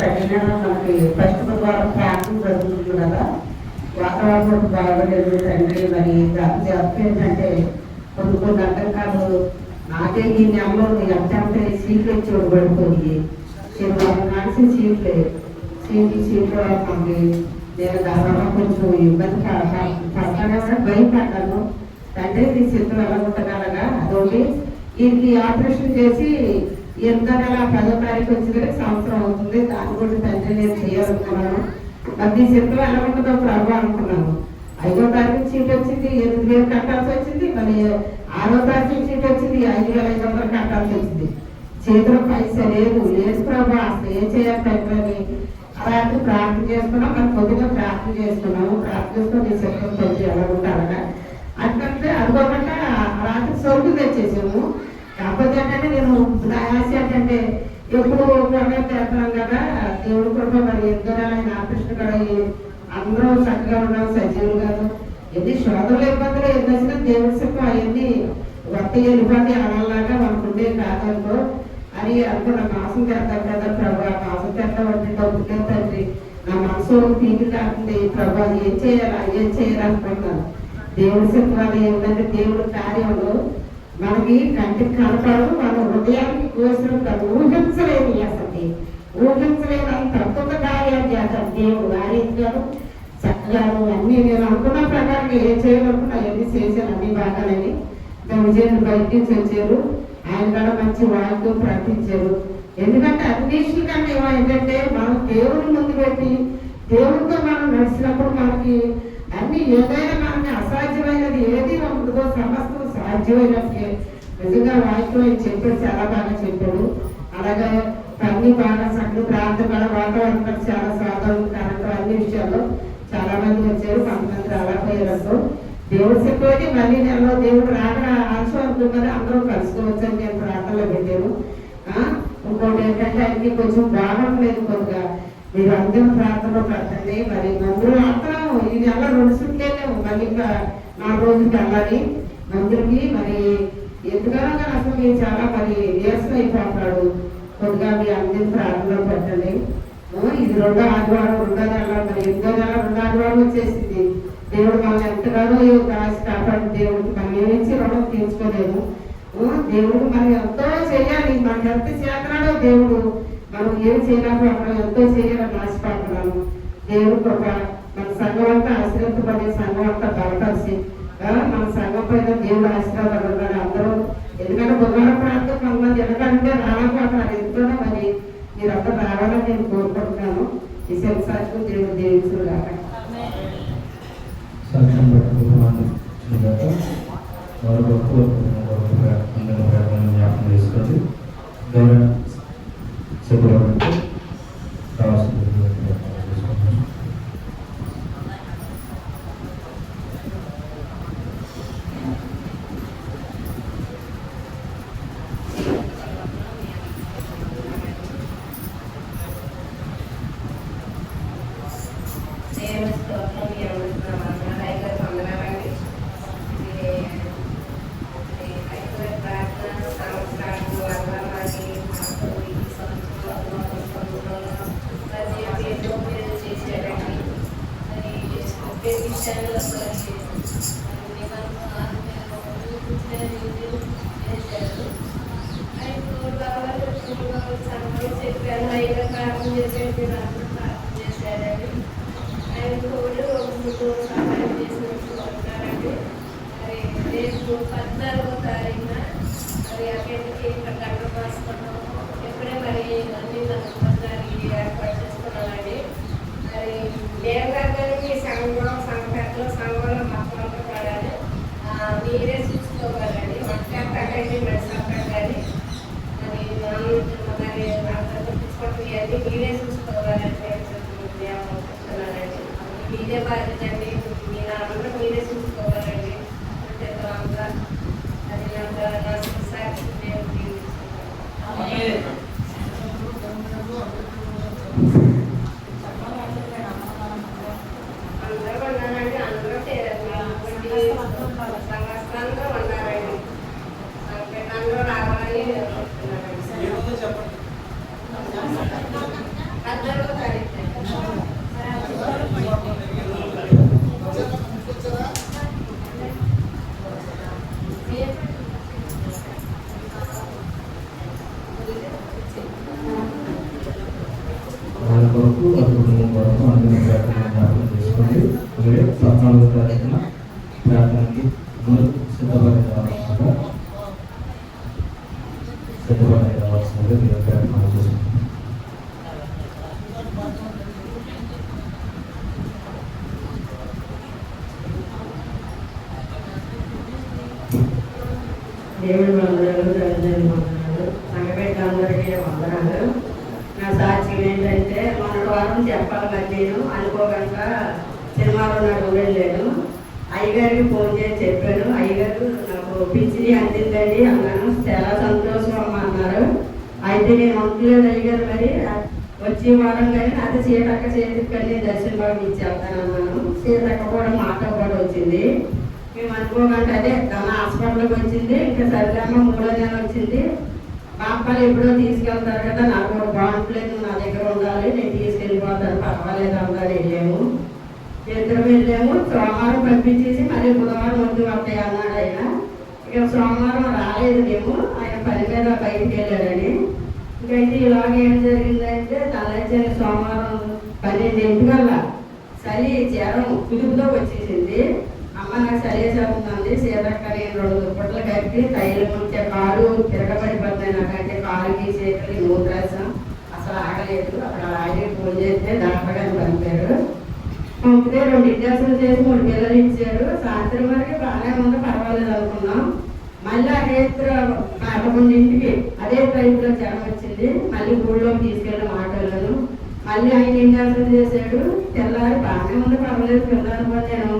పెట్టిన మనకి ఫస్ట్ బుధవారం ప్రాంతం జరుగుతుంది కదా. వాతావరణం బాగలేదు తండ్రి మరి జాగ్రత్త ఏంటంటే కొన్ని కొన్ని అడ్డంకాలు నాకే ఈ నెలలో ఎంతంటే సీట్లు వచ్చి పడిపోయి. నాటి సీట్లే. సీట్ సీట్లు మనకి నేను దానివల్ల కొంచెం ఇబ్బంది పడతానే భయపడ్డాను. తండ్రి నీ చిత్రం ఎలా అదొకటి. ఈయనకి ఆపరేషన్ చేసి ఎంత నెల పదో తారీఖు వచ్చిన సంవత్సరం అవుతుంది. దాని కూడా తండ్రి నేను చేయాలనుకున్నాను అది నీ చిత్రం ఎలా ఉంటుందో ప్రభు అనుకున్నాను. ఐదో తారీఖు చీట్ వచ్చింది ఎనిమిది వేలు కట్టాల్సి వచ్చింది మరి ఆరో తారీఖు చీట్ వచ్చింది ఐదు వేల ఐదు వందలు కట్టాల్సి వచ్చింది. చేతిలో పైసా లేదు. లేదు ప్రభు అసలు ఏం చేయాలి తండ్రి అలాంటి ప్రార్థన చేసుకున్నాం. మరి కొద్దిగా ప్రార్థన చేసుకున్నాము. ప్రార్థన చేసుకుని నీ చిత్రం కొంచెం ఎలా ఉంటారట అంటే అనుకోకుండా రాత్రి సరుకు తెచ్చేసాము. కాకపోతే అంటే నేను నా ఆశ ఏంటంటే ఎప్పుడు కూడా చేస్తున్నాం కదా. దేవుడు కూడా మరి ఇద్దరు ఆయన ఆపరేషన్ అందరూ చక్కగా ఉన్నాం సజీవులు గారు ఎన్ని శోధనలు ఇబ్బందులు ఎన్ని వచ్చినా దేవుడి సుఖం అవన్నీ వర్త వెళ్ళిపోతే అలాగా మనకు ఉండే కాదంలో అని అనుకున్న మాసం చేద్దాం కదా ప్రభు. ఆ మాసం చేద్దాం అంటే డబ్బులు తండ్రి. నా మనసు తీపి కాకుండా ప్రభు ఏం చేయాలా? ఏం చేయాలనుకుంటున్నాను దేవుడి చిత్రాలు ఏంటంటే దేవుడి కార్యంలో మనకి కంటికి కనపడదు మన హృదయానికి కోసిన ఊహించలేదు అసలు ఊహించలేదు అని అద్భుత కార్యాలు చేస్తాడు దేవుడు ఆరించారు చక్కగాను అన్ని నేను అనుకున్న ప్రకారం ఏం చేయాలనుకున్నా అవన్నీ చేశాను అన్ని బాగానని విజయన్ బయట నుంచి వచ్చారు ఆయన కూడా మంచి వాళ్ళతో ప్రకటించారు. ఎందుకంటే అన్నిటి కంటే ఏమో ఏంటంటే మనం దేవుని ముందు పెట్టి దేవుడితో మనం నడిచినప్పుడు మనకి అన్ని ఏదైనా మనకి అసాధ్యమైనది ఏది ఉండదో సమస్త సాధ్యమైనట్టే నిజంగా వాయిస్లో ఆయన చెప్పాడు చాలా బాగా చెప్పాడు. అలాగే అన్ని బాగా చక్కగా ప్రాంతం కూడా వాతావరణం కూడా చాలా సాధన అన్ని విషయాల్లో చాలా మంది వచ్చారు కొంతమంది రాలేకపోయారు దేవుడు చెప్పేది మళ్ళీ నెలలో దేవుడు రాక ఆశ అనుకున్నారు అందరూ కలుసుకోవచ్చు అని నేను ప్రాంతంలో పెట్టాను. ఇంకోటి ఏంటంటే ఆయనకి కొంచెం బాగోట్లేదు కొద్దిగా. మీరు అందరూ ప్రార్థనలో పెట్టండి. మరి మందులు మాత్రం ఈ నెల రెండు సుట్లేము మళ్ళీ ఇంకా నాలుగు రోజులు వెళ్ళాలి. మందులకి మరి ఎంతగానో కానీ అసలు మీరు చాలా మరి నీరసం అయిపోతున్నాడు కొద్దిగా మీ అందరి ప్రార్థనలో పెట్టండి. ఇది రెండో ఆదివారం రెండో నెల మరి. ఎనిమిదో నెల రెండో ఆదివారం వచ్చేసింది. దేవుడు మనల్ని ఎంతగానో కాసి కాపాడు దేవుడికి మనం ఏమించి రుణం తీర్చుకోలేము. దేవుడు మనం ఎంతో చేయాలి. మనకి ఎంత చేస్తున్నాడో దేవుడు. మనం ఏం చేయలేకపోతున్నాం ఎంతో చేయాలని ఆశపడుతున్నాము. దేవుడు ఒక మన సంఘం అంతా ఆశ్రయింపబడే సంఘం అంతా బలపరిచి మన సంఘం పైన దేవుడు ఆశీర్వాదాలు ఉన్నాడు అందరూ ఎందుకంటే బుధవారం ప్రాంతం కొంతమంది ఎందుకంటే రాలేకపోతున్నారు ఎందుకంటే మరి మీరంతా రావాలని నేను కోరుకుంటున్నాను. ఈ శివసాక్షి దేవుడు దేవుడు కాక సాక్ష్యం పెట్టుకున్నాను వారు గొప్ప అందరూ ప్రార్థన జ్ఞాపకం చేసుకోండి గౌరవ చెప్పబడి కావాల్సిన చేసుకుంటాను దేవుని స్తోత్రం ఈ రోజు నా వందనాలు వందనాలండి. ఇది ఇది ఐదవ ప్రార్థన, సంవత్సరాలు, వర్ణాలని, మాటలు, ఈ సంవత్సరంలో, సంవత్సరంలో ప్రతి ఒక్క ఎన్నో మీరు చేశారండి. మరి ఒకే విషయాల్లో మరి నిబంధన ఆత్మీయంలో ఊహించిన రీతిలో చేశారు. అయితే తర్వాత ఇప్పుడు సంఘం చెప్పాను, ఐదవ ప్రార్థన చేశారు, మీరు అందరూ ప్రార్థన చేశారండి. ఆయన తోడు ముందు సహాయం చేసినట్టు ఉంటారండి మరి రేపు పద్నాలుగో తారీఖున మరి అక్కడికి ఇక్కడ గంట రాసుకున్నాం ఎప్పుడే మరి అన్ని పద్నాలుగు ఏర్పాటు చేసుకున్నామండి మరి దేవగారికి సంఘం సంఘటనలో సంఘంలో మొత్తం అంతా పడాలి ఆ, మీరే చూసుకోవాలండి వంట అక్కడండి మెడిసిన్ అక్కడండి మరి మనం- మరి అందరూ తీసుకుంటే ఇవన్నీ మీరే చూసుకోవాలని చెప్తున్నానండి మీరే బాధ్యత అండి మీరు అందరూ మీరే చూసుకోవాలండి అంటే అంతా అది నాకు నా సాక్షి నేను జీవిస్తున్నాను. అందరూ ఉన్నారండి అందరూ చేరారు సంవత్సరాలు ఉన్నారండి సంకటంలో రావాలని చెప్తున్నారండి పద్నాలుగో తారీఖు వాళ్ళ కొరకు వారి కుటుంబం కొరకు అందరి ప్రార్థన జ్ఞాపకం చేసుకోండి అలాగే పద్నాలుగో తారీఖున ప్రార్థనకి అందరూ సిద్ధపడి రావాల్సిందిగా సిద్ధపడి రావాల్సిందిగా మీరు ప్రార్థన చేసుకుంటాం దేవుడి వందనాలు తండ్రి వందనాలు సంగబెట్ట అందరికీ వందనాలు నా సాక్ష్యం ఏంటంటే మొన్నటి వారం చెప్పాలి మరి నేను అనుకోకుండా సినిమాలో నాకు వెళ్ళాను అయ్యగారికి ఫోన్ చేసి చెప్పాను అయ్యగారు నాకు పిచ్చిని అందిందండి అన్నాను. చాలా సంతోషం అమ్మ అన్నారు. అయితే నేను ఉండలేదు అయ్యగారు మరి. వచ్చే వారం కానీ అది సీతక్క చేతికి వెళ్ళి దర్శన బాబు ఇచ్చేస్తాను అన్నాను. సీతక్క కూడా మాట కూడా వచ్చింది. మేము అనుకోకుండా అదే తన హాస్పిటల్కి వచ్చింది. ఇంకా సరిగ్గా మూడో నెల వచ్చింది. మా ఎప్పుడో తీసుకెళ్తారు కదా నాకు బాగుంటలేదు. నా దగ్గర ఉండాలి. నేను తీసుకెళ్ళిపోతాను. పర్వాలేదు అందరూ వెళ్ళాము. ఇద్దరు వెళ్ళాము సోమవారం పంపించేసి మళ్ళీ బుధవారం వద్దు వస్తాయి అన్నాడు ఆయన ఇక సోమవారం రాలేదు మేము ఆయన పని మీద బయటికి వెళ్ళాడని ఇంకైతే ఇలాగ ఏం జరిగిందంటే తలచిన సోమవారం పన్నెండింటికల్లా చలి జ్వరం కుదుపుతో వచ్చేసింది అమ్మ నాకు చలి చదువుతుంది సీతక్క నేను రెండు దుప్పట్లు కట్టి తైలం ఉంటే కాలు తిరగబడిపోతున్నాయి నాకంటే కాలుకి చేతులకి మూత్రాసం అసలు ఆగలేదు అక్కడ ఆయన ఫోన్ చేస్తే డాక్టర్ గారిని పంపారు పంపితే రెండు ఇంజక్షన్లు చేసి మూడు పిల్లలు ఇచ్చారు సాయంత్రం వరకు బాగానే ఉంది పర్వాలేదు అనుకున్నాం. మళ్ళీ అదే పదకొండింటికి అదే టైంలో జ్వరం వచ్చింది. మళ్ళీ ఊళ్ళోకి తీసుకెళ్ళి ఆటోలను మళ్ళీ ఆయన ఏం ఇంజక్షన్ చేశాడు? తెల్లారి బాగానే ఉంది పర్వాలేదు పిల్లలు నేను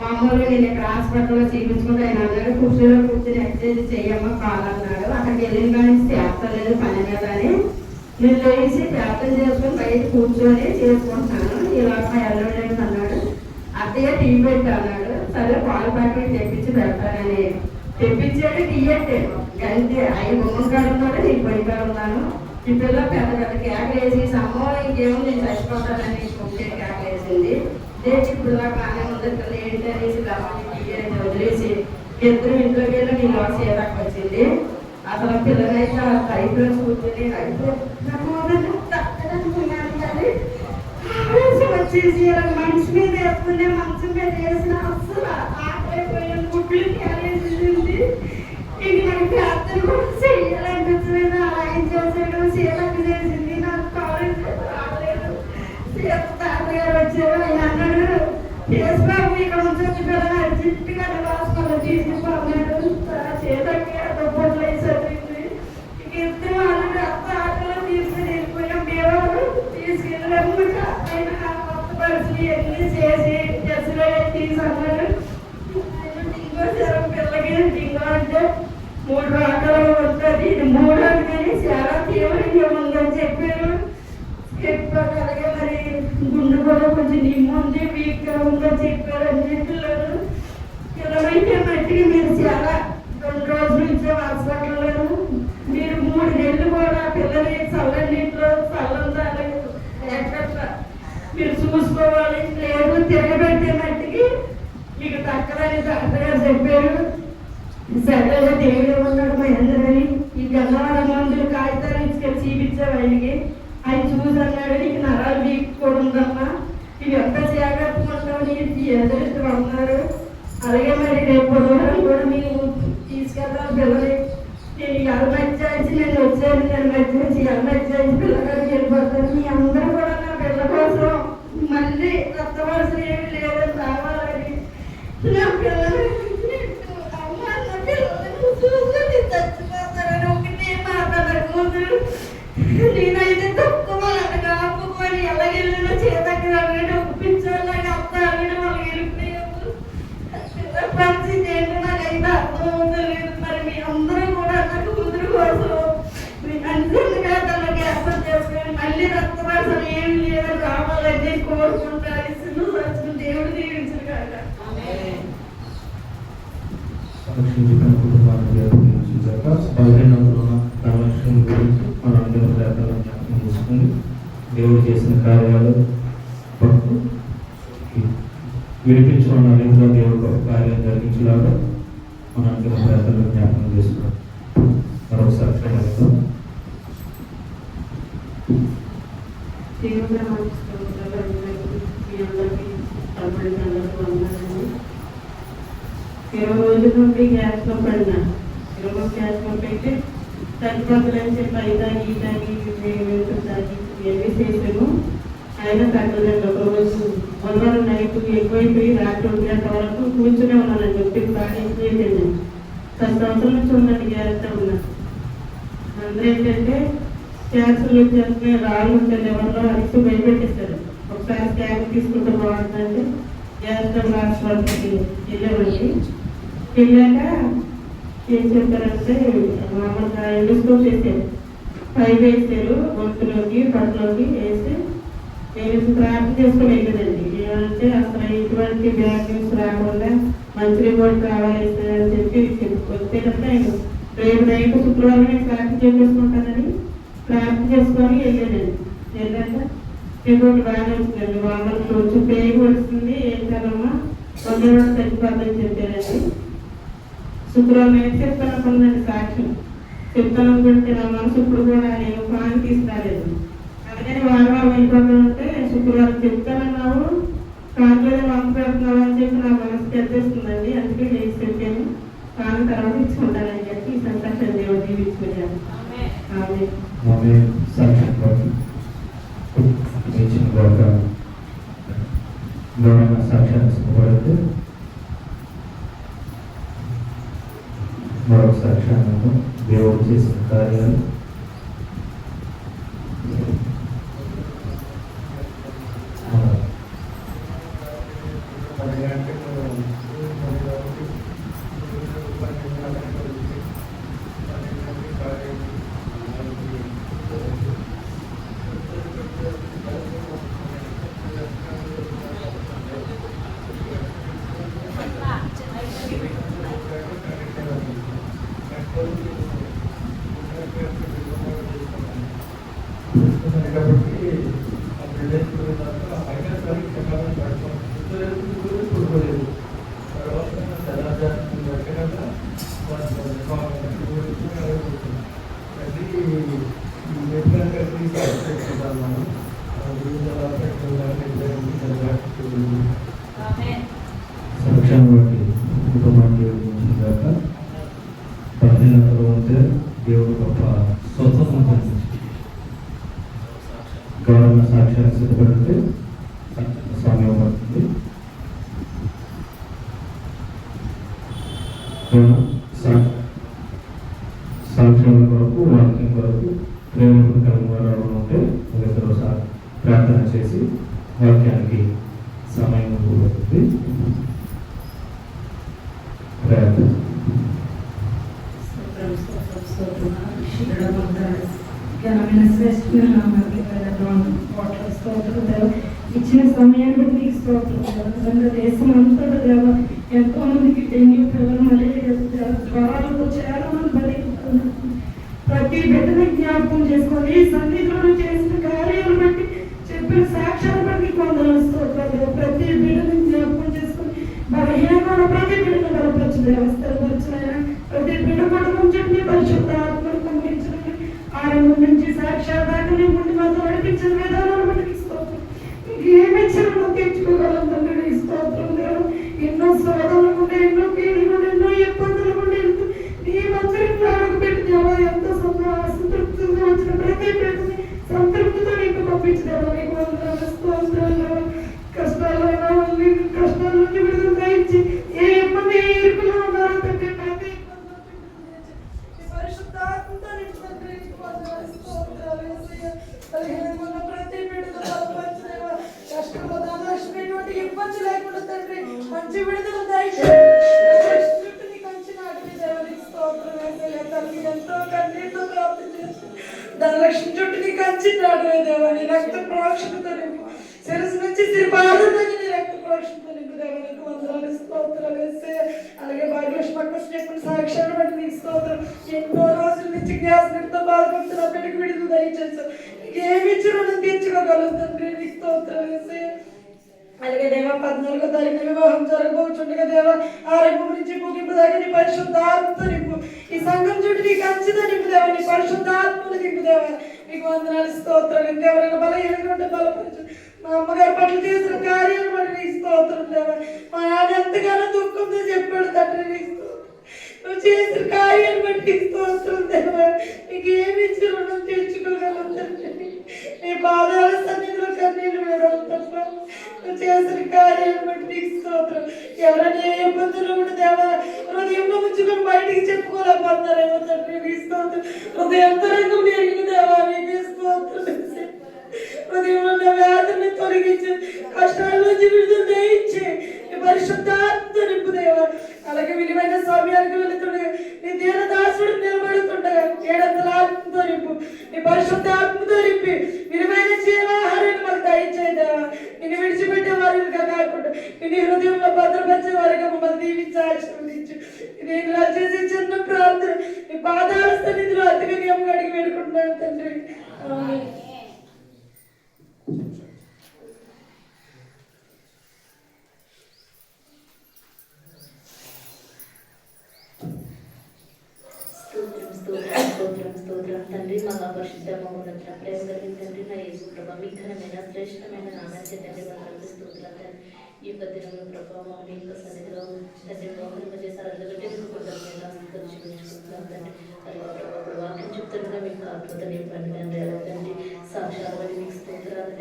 మామూలుగా నేను ఇక్కడ హాస్పిటల్లో చూపించుకుంటే ఆయన అన్నాడు కుర్చీలో కూర్చొని ఎక్సర్సైజ్ చేయమ్మ కావాలన్నాడు అక్కడికి వెళ్ళిన కానీ చేస్తలేదు పని మీద అని. నేను లేచి ప్రార్థన చేసుకొని బయట కూర్చొని చేసుకుంటున్నాను. ఇలా వెళ్ళలేదు అత్తయ్య టీ పెట్టి అన్నాడు సరే పాల ప్యాకెట్ తెప్పించి పెడతానని. తెప్పించాడు టీ. అంటే అవి గుమ్మకాడు కూడా నేను పడిపోయి ఉన్నాను. ఈ పిల్ల పెద్ద పెద్ద కేకలు వేసి సమ్మో ఇంకేమో నేను చచ్చిపోతానని కుక్కే కేకలు వేసింది. దేనికి ఇప్పుడు దాకా బాగానే ఉంది ఏంటి అనేసి గమని టీ వదిలేసి ఇద్దరు ఇంట్లోకి వెళ్ళి నేను లోకి ఏదాకా వచ్చింది. అసలు పిల్లలైతే ఆ టైప్లో కూర్చొని అయితే నాకు వచ్చేసి మనిషి మీద వేస్తుండే మంచం మీద వేసిన అసలు ఆకలిపోయిన గుడ్లు క్యారేసింది ఇంక నాకు ప్రార్థన కూడా చెయ్యాలనిపించలేదు అలా ఏం చేశాడు సీతకు చేసింది. నాకు కాలేజ్ రాలేదు. సీత తాతగారు వచ్చారు. ఆయన అన్నాడు కేసుబాబు ఇక్కడ నుంచి పిల్లలు అర్జెంటుగా రాసుకోవాలి తీసుకుపోన్నాడు సీతకి దుప్పట్లు వేసేసింది ఇంక ఇద్దరు వాళ్ళు అత్త ఆటలో తీసుకుని వెళ్ళిపోయాం. బీరోలు తీసుకెళ్ళాము చేసి డ్రెస్సులో తీసి పిల్లకి డింగో అంటే మూడు రకాలు వస్తుంది ఇది మూడోది చాలా తీవ్రంగా ఉందని చెప్పారు. అలాగే మరి గుండె కూడా కొంచెం నిమ్ము ఉంది వీక్గా ఉందని చెప్పారు అని చెప్పారు పిల్లలైతే మట్టికి మీరు చాలా రెండు రోజుల నుంచి హాస్పిటల్లో మీరు మూడు నెలలు కూడా పిల్లలు చల్లని చూసుకోవాలి. లేదు తిరగబెట్టే మట్టికి మీకు తక్కదని డాక్టర్ చెప్పారు. సరే దేవుడు ఉన్నాడు మా అందరని ఈ గన్నవాడ మందులు కాగితాలు ఇచ్చుకొని చూపించావు ఆయనకి. ఆయన చూసి అన్నాడు నీకు నరాలు వీక్ తప్ప ఇవి ఎంత జాగ్రత్తగా ఉంటావు నీకు ఎదురు అన్నారు. అలాగే మరి రేపు బుధవారం కూడా మీరు తీసుకెళ్తాం పిల్లలు నేను ఇవాళ నేను వచ్చాను నేను మధ్య నుంచి ఇవాళ పిల్లగారికి వెళ్ళిపోతాను. మీ అందరూ కూడా నా పిల్ల కోసం మళ్ళీ కొత్త మనసులు ఏమి లేదని రావాలని నా పిల్లలు అమ్మ నా పిల్లలు చూసుకొని చచ్చిపోతారని ఒకటే మాట నా కూతురు నేనైతే తక్కువ కార్యాలు కొరకు వినిపించుకున్న రీతిలో దేవుడు కొరకు కార్యం జరిగించలాగా మన అంతిమ ప్రార్థనలు జ్ఞాపకం చేసుకున్నాం మరొకసారి క్షమాపణ. ఇరవై రోజుల నుండి గ్యాస్లో పడిన ఇరవై గ్యాస్లో పెట్టి తగ్గిపోతుందని చెప్పి అయితే ఈ తాగి ఇవి తాగి ఇవన్నీ అయినా తగ్గలేదు ఒక రోజు బుధవారం నైట్ ఎక్కువైపోయి రాత్రి ఒంటి వరకు కూర్చునే ఉన్నాను ఒంటికి బాగా ఎక్కువైపోయింది పది సంవత్సరాల నుంచి ఉందండి గ్యాస్ ఉన్నా అందరూ ఏంటంటే క్యాన్సర్ చేస్తే రాళ్ళు ఉంటే ఎవరిలో అడిగి భయపెట్టేశారు ఒకసారి స్కాన్ తీసుకుంటే బాగుంటుందంటే గ్యాస్ ట్రబుల్ హాస్పిటల్కి వెళ్ళామండి వెళ్ళాక ఏం చెప్పారంటే మామూలుగా ఎండోస్కోప్ చేశారు. పైప్ వేసారు గొంతులోకి పట్టులోకి వేసి నేను ప్రార్థన చేసుకుని వెళ్ళేదండి ఏమంటే అసలు ఇటువంటి బ్యాడ్ న్యూస్ రాకుండా మంచి రిపోర్ట్ రావాలి అని చెప్పి వచ్చేటప్పుడు నేను రేపు నైట్ శుక్రవారం నేను ప్రార్థన చేసేసుకుంటానని ప్రార్థన చేసుకొని వెళ్ళానండి. వెళ్ళాక రిపోర్ట్ బాగానే వచ్చిందండి వాళ్ళకి కొంచెం పేరు వస్తుంది ఏం కదమ్మా? వంద రోజులు తగ్గిపోతుందని చెప్పారండి. శుక్రవారం నైట్ చెప్తాను అనుకున్నాను సాక్ష్యం. చెప్తాను అనుకుంటే నా మనసు ఇప్పుడు కూడా నేను ప్రాణం తీసుకురాలేదు అలాగని వారం వారం వెళ్ళిపోతుంటే శుక్రవారం చెప్తానన్నావు కాంట్లోనే వంక పెడుతున్నావు అని చెప్పి నా మనసు తెచ్చేస్తుందండి అందుకే నేను చెప్పాను కాని తర్వాత ఇచ్చుకుంటానని చెప్పి ఈ సంతోషం దేవుడు దీవించుకున్నాను ఆమె ఆమె సాక్ష్యం బట్టి ఇచ్చిన గొప్ప గౌరవ సాక్ష్యాన్ని సిద్ధపడితే మరొక సాక్ష్యాన్ని దేవుడు చేసిన కార్యాలు కాబట్టి ఆ విలేజ్ తర్వాత అయినా సరే ప్రకారం పడుకోలేదు పడుకోలేదు తర్వాత తెల్లజాతి ఎక్కడ అది ఎప్పుడైనా తీసుకుంటాం మనం సాక్ష్యం బట్టి కుటుంబాన్ని దేవుడు గాక బలహీనతలో ఉంటే దేవుడు గొప్ప స్వతంత్రం పొందించి గౌరవ సాక్ష్యాన్ని సిద్ధపడితే సమయం పడుతుంది కావున సా- సంక్షేమం కొరకు వాక్యం కొరకు ప్రేమ కనుగొనడం ఉంటే ఒకసారి ప్రార్థన చేసి వాక్యానికి సమయం పడుతుంది ప్రార్థన స్తోత్రం, స్తోత్రం, స్తోత్రం. శిరడమంతా ఘనమైన శ్రేష్ఠమైన నామానికి వెళ్ళడం కోట్ల స్తోత్రం దేవ ఇచ్చిన సమయాన్ని బట్టి నీకు స్తోత్రం దేవ. నిజంగా దేశం అంతటా దేవ ఎంతో మందికి డెంగ్యూ ఫీవర్ మలేరియా దేవ, జ్వరాలతో చాలా మంది బలైపోతున్నారు ప్రతి బిడ్డని జ్ఞాపకం చేసుకొని ఈ సన్నిధిలో చేసిన కార్యాలు బట్టి చెప్పిన సాక్ష్యాలు బట్టి కొందరు స్తోత్రం దేవ. ప్రతి బిడ్డని జ్ఞాపకం చేసుకొని బలహీనంగా ప్రతి బిడ్డను బలపరచు దేవస్థలు పరిచిన ప్రతి బిడ్డ పట్టుకుని చెప్పి పరిశుద్ధ ఆత్మను పంపించిన ఆరంభం నుంచి సాక్షాత్ దాకా నీ ముందు మాతో నడిపించిన విధానాలు బట్టి నీకు స్తోత్రం ఏమి ఇచ్చిన తెచ్చుకోగలం తండ్రి ముగింపు పరిశుద్ధాత్మ నింపు. ఈ సంఘం చుట్టూ నీకు ఖచ్చితంగా నింపుదేవా నీ పరిశుద్ధాత్మను నింపుదేవా నీకు వందనాలు స్తోత్రాలు. ఇంకెవరైనా బలహీనంగా ఉంటే బలపరచు. మా అమ్మగారి పట్ల చేసిన కార్యాలు బట్టి నీకు స్తోత్రం దేవా. మా నాన్న ఎంతగానో దుఃఖంతో చెప్పాడు తండ్రి నీకు స్తోత్రం. నువ్వు చేసిన కార్యాలు బట్టి నీకు స్తోత్రం దేవా. నీకు ఏమి ఇచ్చి రుణం తీర్చుకోగలం తండ్రి. నీ పాదాల సన్నిధిలో కన్నీళ్ళు వేయడం తప్ప నువ్వు చేసిన కార్యాలు బట్టి నీకు స్తోత్రం. ఎవరైనా ఏ ఇబ్బందులు కూడా దేవా హృదయంలో ఉంచుకొని బయటికి చెప్పుకోలేకపోతున్నారేమో తండ్రి నీకు స్తోత్రం. హృదయంతరంగం ఎరిగిన దేవా నీకు స్తోత్రం. హృదయంలో ఉన్న వ్యాధుల్ని తొలగించి కష్టాల నుంచి విడుదల చేయించి నీ పరిశుద్ధాత్మ నింపు దేవా అలాగే విలువైన సమయానికి వెళుతుండగా నీ దీన దాసుడు నిలబడుతుండగా ఏడంతల ఆత్మతో నింపు నీ పరిశుద్ధాత్మతో నింపి విలువైన జీవాహారాన్ని మాకు దయచేయి దేవా నిన్ను విడిచిపెట్టే వారిగా కాకుండా నిన్ను హృదయంలో భద్రపరిచే వారిగా మమ్మల్ని దీవించి ఆశీర్వదించు నేను ఇలా చేసే చిన్న ప్రార్థన నీ పాదాల సన్నిధిలో అతిగా నియమం అడిగి వేడుకుంటున్నాను తండ్రి ఆమేన్. స్తోత్రం స్తోత్రం స్తోత్రం తండ్రి మహా పరిశుద్ధ ప్రేమ కలిగిన తండ్రి నా యేసు ప్రభా మీ ఘనమైన శ్రేష్టమైన నామానికి తండ్రి వందనాలు స్తోత్రాలు తండ్రి. ఈ పద్దెనిమిది ప్రభావ మీ యొక్క సన్నిధిలో తండ్రి మోహన చేశారు అందుకంటే మీకు కృతజ్ఞతలు చూపించుకుంటున్నాం తండ్రి. అలాగే ప్రభా వాక్యం చెప్తుండగా మీకు అద్భుతం ఇవ్వండి తండ్రి. అలా తండ్రి సాక్షాలు మీకు స్తోత్రాలు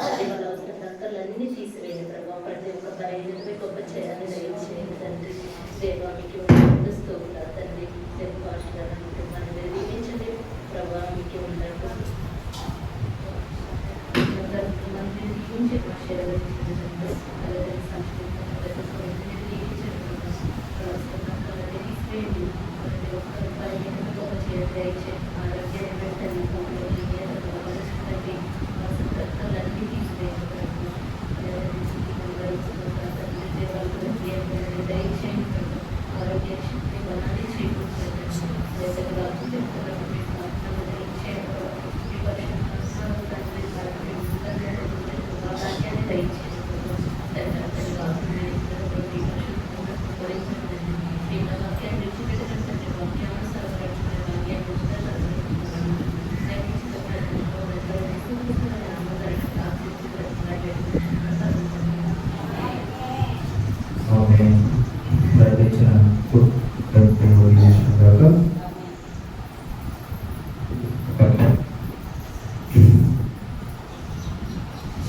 తండ్రి వాళ్ళ అవసరం కక్కలన్నీ తీసివేయండి ప్రభావ ప్రతి ఒక్క బలహీనత మీకు ఒక చేయాలని దయచేయండి తండ్రి. దేవా మీకు వందనాలు, స్తోత్రాలు తండ్రి దేవ పాఠశాలను కుటుంబాన్ని మీరు దీవించండి ప్రభావ మీకు ఉండదు ఆరోగ్య శక్తి బలాన్ని ఆమె ప్రకటించిన దేవుడు చేసినాక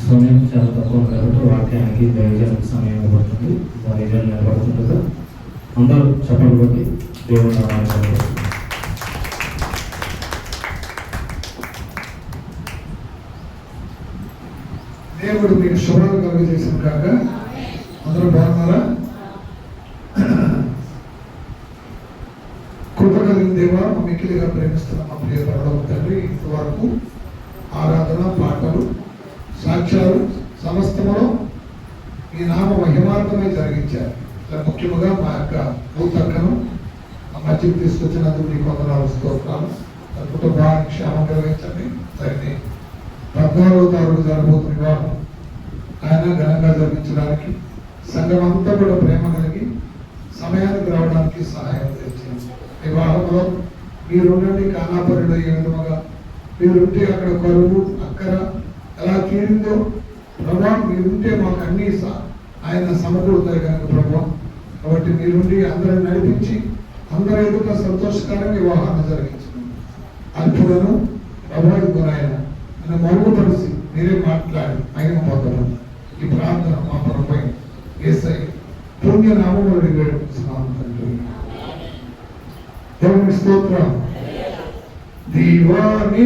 సమయం చాలా తక్కువ ఉంది కాబట్టి వాక్యానికి దయచేసిన సమయం ఇవ్వబడుతుంది. పడుతుంది దైవజనం నిలబడుతుండగా అందరూ చెప్పండి బట్టి దేవుడు నామాన్ని దేవుడు మీకు శుభాలు కలుగజేసిన కాక అందరూ బాగున్నారా? కృప కలిగిన దేవా మిక్కిలిగా ప్రేమిస్తున్న మా ప్రియ పరలోక తండ్రి ఇంతవరకు ఆరాధన పాటలు సాక్ష్యాలు సమస్తములో ఈ నామ మహిమార్థమే జరిగించారు. ముఖ్యముగా మా యొక్క భూతక్కను మధ్యకు తీసుకొచ్చినందుకు మీకు వందనాలు స్తోత్రాలు. తన కుటుంబానికి క్షేమం కలిగించండి. సరే పద్నాలుగో తారీఖు జరగబోతున్న వివాహం ఆయన ఘనంగా జరిపించడానికి సంఘం అంతా కూడా ప్రేమ కలిగి సమయానికి రావడానికి సహాయం తెచ్చింది వివాహంలో మీరుండండి కానాపరిలో ఏ విధముగా మీరుంటే అక్కడ కరువు అక్కర ఎలా తీరిందో ప్రభా మీరుంటే మాకు అన్ని ఆయన సమకూరుతాయి కనుక ప్రభా. కాబట్టి మీరుండి అందరిని నడిపించి అందరి ఎదుట సంతోషకరంగా వివాహాన్ని జరిగించండి అల్పుడను ప్రభావితం ఆయన నన్ను మరుగుపరిచి మీరే మాట్లాడి ఆయన పొందడం ఈ ప్రార్థన మా పరపై ఏసై పుణ్య నామములు వేడుకుంటున్నాను తండ్రి. దేవుని స్తోత్రం. దీవాని